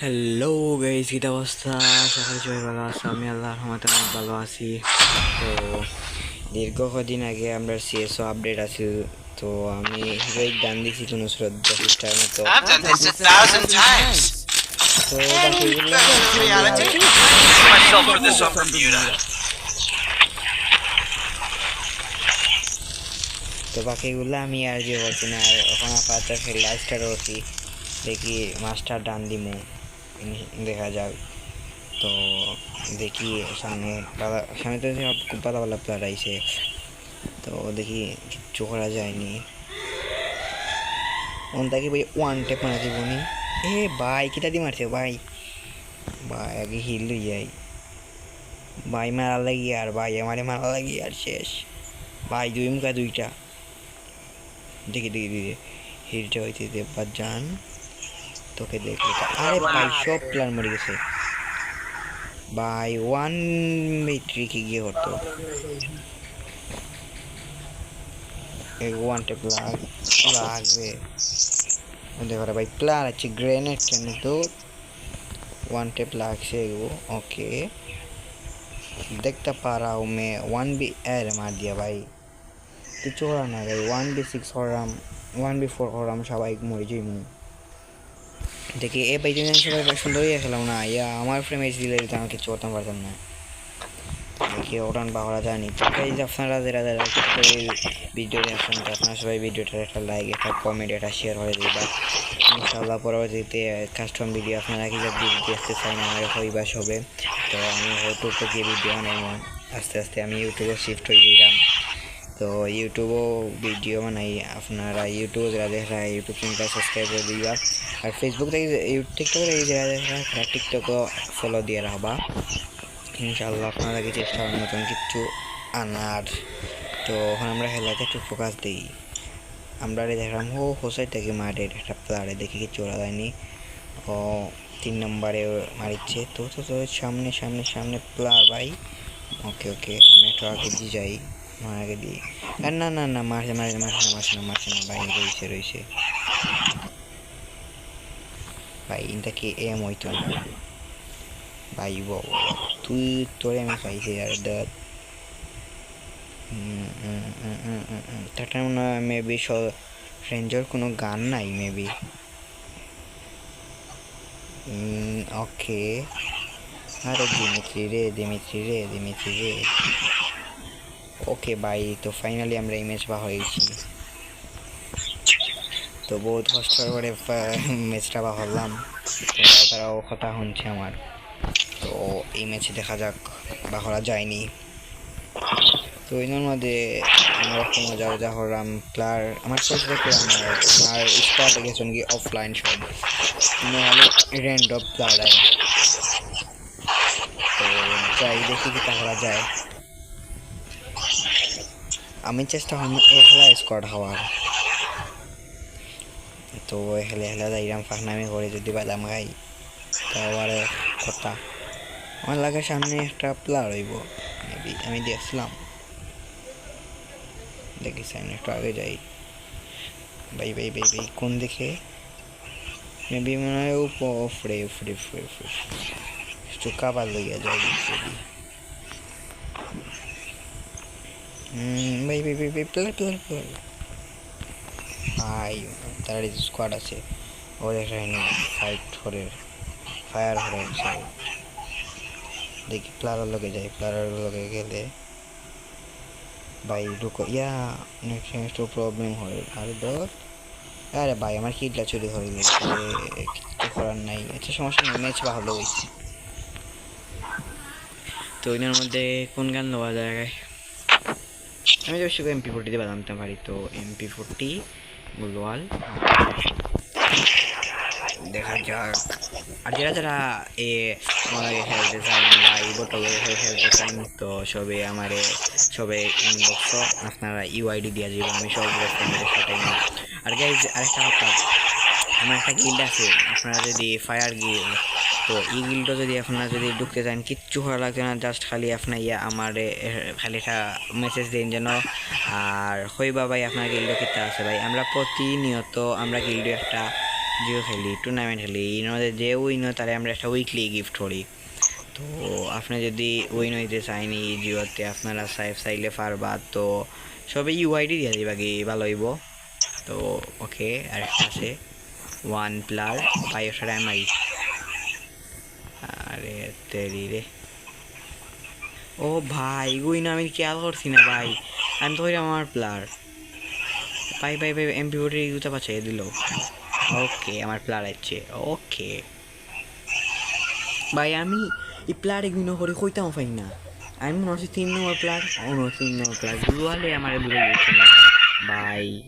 Hello guys কী অবস্থা? সকালে সবাই ভালো আছে। আমি আল্লাহ রহমতে অনেক ভালো আছি। তো দীর্ঘ কদিন আগে আমরা সিএসও আপডেট আছে। তো আমি হিরোইক গান দিছি কোনো শ্রদ্ধা মতো. তো. তো বাকিগুলো আমি আর যে বলছি না আর ওখানে আপাতত খেলা স্টার করছি দেখি মাস্টার ডান দিমু দেখা যাক। তো দেখি সামনে সামনে তো খুব ভালো প্লেয়ার আইছে। তো দেখি কিচ্ছু করা যায়নি। ওনটাকে ভাই ওয়ান টেপ মারা জীবনি এ ভাই, কিটা দি মারছে ভাই? ভাই, আগে হিল যাই। ভাই, মারা লাগি আর ভাই, আমারে মারা লাগি আর শেষ। ভাই, দুই মুখা দুইটা। দেখি দেখি দেখি। হিলটা হইতে দেববার যান। তোকে দেখলে তো- আরে ভাই সব প্ল্যান মরে গেছে ভাই ওয়ান মেট্রিকে গিয়ে হতো এই ওয়ান টেপ লাগ লাগবে দেখো রে ভাই প্লার আছে গ্রেনেড কিন্তু ওয়ান টেপ লাগছে এগো ওকে দেখতে পা रहा हूँ मैं वन बी एयर मार दिया भाई কিছু করার না ভাই ওয়ান বি সিক্স করলাম ওয়ান বি ফোর করলাম সবাই মরে যাই মু দেখি এ সবাই সুন্দর হয়ে খেলাম না, ইয়া, আমার ফ্রেম এসে দিলে তো আমি কিছু করতাম, পারতাম না। দেখি ওরান বাহরা জানি। আপনারা যারা যারা ভিডিও দেখছেন আপনারা সবাই ভিডিওটার একটা লাইক একটা কমেন্ট একটা শেয়ার করে দিবা। ইনশাআল্লাহ পরবর্তীতে কাস্টম ভিডিও আপনারা কি যদি দেখতে চান, আমার হইবাস হবে তো আমি ইউটিউব থেকে ভিডিও বানাইব। আস্তে আস্তে আমি ইউটিউবে শিফট হয়ে দিলাম। তো ইউটিউবও ভিডিও বানাই। আপনারা ইউটিউব যারা দেখা ইউটিউব চ্যানেলটা সাবস্ক্রাইব করে দিবা। আর ফেসবুক থেকে টিকটক থেকে যারা দেখা টিকটকও ফলো দিয়ে রাখবা। ইনশাআল্লাহ আপনারা কি চেষ্টা করার মতন কিছু আনার। তো এখন আমরা খেলাতে একটু ফোকাস দিই। আমরা দেখলাম ও হোসাই থেকে মারে একটা প্লেয়ারে দেখি কিছু ওরা যায়নি। ও তিন নম্বরে মারিচ্ছে। তো তো তো, সামনে সামনে সামনে প্লেয়ার ভাই। ওকে ওকে, আমি একটু আগে দিয়ে যাই আগে দিই আর না না না, মারছে মারছে মারছে না মারছে না মারছে না, ভাই, রয়েছে রয়েছে। ভাই ইনটা কি এম হইতো না ভাই তুই তোরে আমি পাইছি আর দাঁত তাটার মনে হয় মেবি রেঞ্জর কোনো গান নাই মেবি ওকে আরে দিমিত্রি রে দিমিত্রি রে দিমিত্রি রে ওকে ভাই তো ফাইনালি আমরা ইমেজ বা হয়েছি তো বহুত কষ্ট করে ম্যাচটা বা হলাম তো তারাও কথা শুনছে আমার। তো এই ম্যাচে দেখা যাক বা করা যায়নি। তো এর মধ্যে আমরা মজা মজা হলাম প্লার আমার শেষ দেখে আমার আমার স্কোয়াড গেছেন কি অফলাইন সব। নাহলে র্যান্ড অফ প্লার তো যাই দেখি কি তা করা যায়। আমি চেষ্টা করলাম একলা স্কোয়াড হওয়ার তো হেলে হেলে যাইরাম ফাঁকনামি করে যদি বাদাম খাই তারপরে কথা আমার লাগে সামনে একটা প্লার হইব। মেবি আমি দেখছিলাম। দেখি সামনে একটু আগে যাই। ভাই ভাই ভাই ভাই কোন দেখে মেবি মনে হয় উপরে উপরে উপরে উপরে। একটু কাবার লইয়া যাই হুম ভাই ভাই ভাই ভাই প্লার প্লার। ভাই তার স্কোয়াড আছে ওর এখানে ফাইট করে ফায়ার করে দেখি প্লারের লগে যাই প্লারের লগে গেলে ভাই ঢুকো। ইয়া নেক্সট প্রবলেম হয়। আরে ধর। আরে ভাই আমার কিডটা চুরি হয়ে গেছে। কিছু করার নাই। আচ্ছা সমস্যা নেই ম্যাচ ভালো হয়েছে। তো এর মধ্যে কোন গান নেওয়া যায়? আমি তো শুধু এমপি ফোরটিতে বানাতে পারি তো এমপি ফোরটি গুলওয়াল দেখা যাক। আর যারা যারা, এ খেলতে চান বা এই বোতল খেলতে চান তো সবে আমার সবে ইনবক্স আপনারা ইউআইডি দিয়ে যাবেন আমি সব সেটাই আর গাইজ আরেকটা কথা, আমার একটা গিল্ড আছে, আপনারা যদি ফায়ার গিল তো এই গিল্ডটা যদি আপনারা যদি ঢুকতে চান, কিচ্ছু করা লাগবে না জাস্ট খালি আপনার ইয়া, আমার খালি একটা মেসেজ দিন যেন। আর হইবা ভাই আপনার গিল্ড কিতা আছে ভাই? আমরা প্রতিনিয়ত আমরা গিল্ডে একটা জিও খেলি টুর্নামেন্ট খেলি। ইনদের যে উইন হয় আমরা একটা উইকলি গিফট করি। তো আপনি যদি উইন হইতে চাইনি জিওতে, আপনারা সাইফ চাইলে পারবা। তো সবে ইউআইডি দিয়ে দিবা কি, ভালো হইব? তো ওকে আরেকটা আছে ওয়ান প্লার পাইসার এমআই আরে, তেরি রে। ও ভাই উইন আমি খেয়াল করছি না ভাই? আমি তো আমার প্লার। ভাই ভাই ভাই এমপি ভোটের ইউটা পাচ্ছে দিল। ওকে, আমার প্লার আছে। ওকে। ভাই, আমি এই প্লার এগুলো করে কইতাম পাই না। আমি মনে হচ্ছে তিন নম্বর প্লার। ও, তিন নম্বর প্লার। দুয়ালে আমার বুঝে গেছে না। ভাই।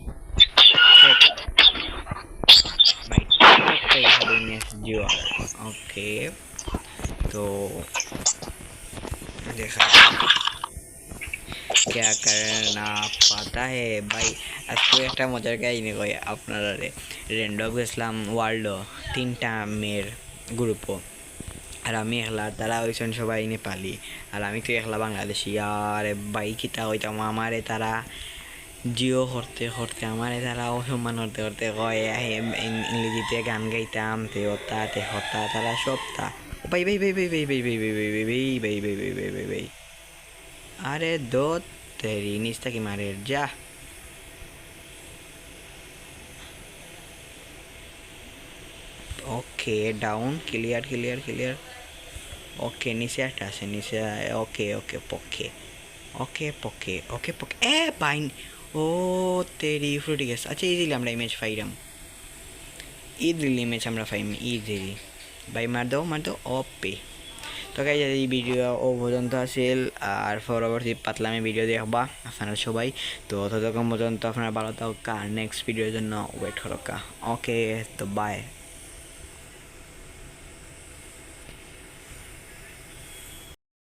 ভাই ওকে। তো देखा क्या करना পাতা হে ভাই আজকে একটা মজার কাহিনী কই আপনারা রে র্যান্ডম গেছিলাম ওয়ার্ল্ড তিনটা মেয়ের গ্রুপ আর আমি একলা তারা হয়েছেন সবাই নেপালি আর আমি তো একলা বাংলাদেশি আর ভাই কিতা হইতাম আমারে তারা জিও করতে করতে আমারে তারা অসম্মান করতে করতে কয় আহে ইং- ইংরেজিতে গান গাইতাম তে হতা তে হতা তারা সবটা ভাই ভাই ভাই ভাই ভাই ভাই ভাই ভাই ভাই ভাই ভাই ভাই ভাই ভাই ভাই আরে দো তেরি নিচটা কি মারে যা ওকে down clear clear clear okay নিচে একটা আছে নিচে ওকে ওকে পক্ষে ওকে পক্ষে ওকে পক্ষে এ বাইন ও তেরি ফ্রুটি গেছে আচ্ছা ইজিলি আমরা ইমেজ পাইরাম ইজিলি ইমেজ আমরা পাইম ইজিলি ভাই মার দাও মার দাও ওপে তো গাইজ এই ভিডিও ও পর্যন্ত আসিল আর পরবর্তী পাতলামে ভিডিও দেখবা আপনারা সবাই তো ততক্ষণ পর্যন্ত আপনারা ভালো থাকা নেক্সট ভিডিওর জন্য ওয়েট করকা ওকে তো বাই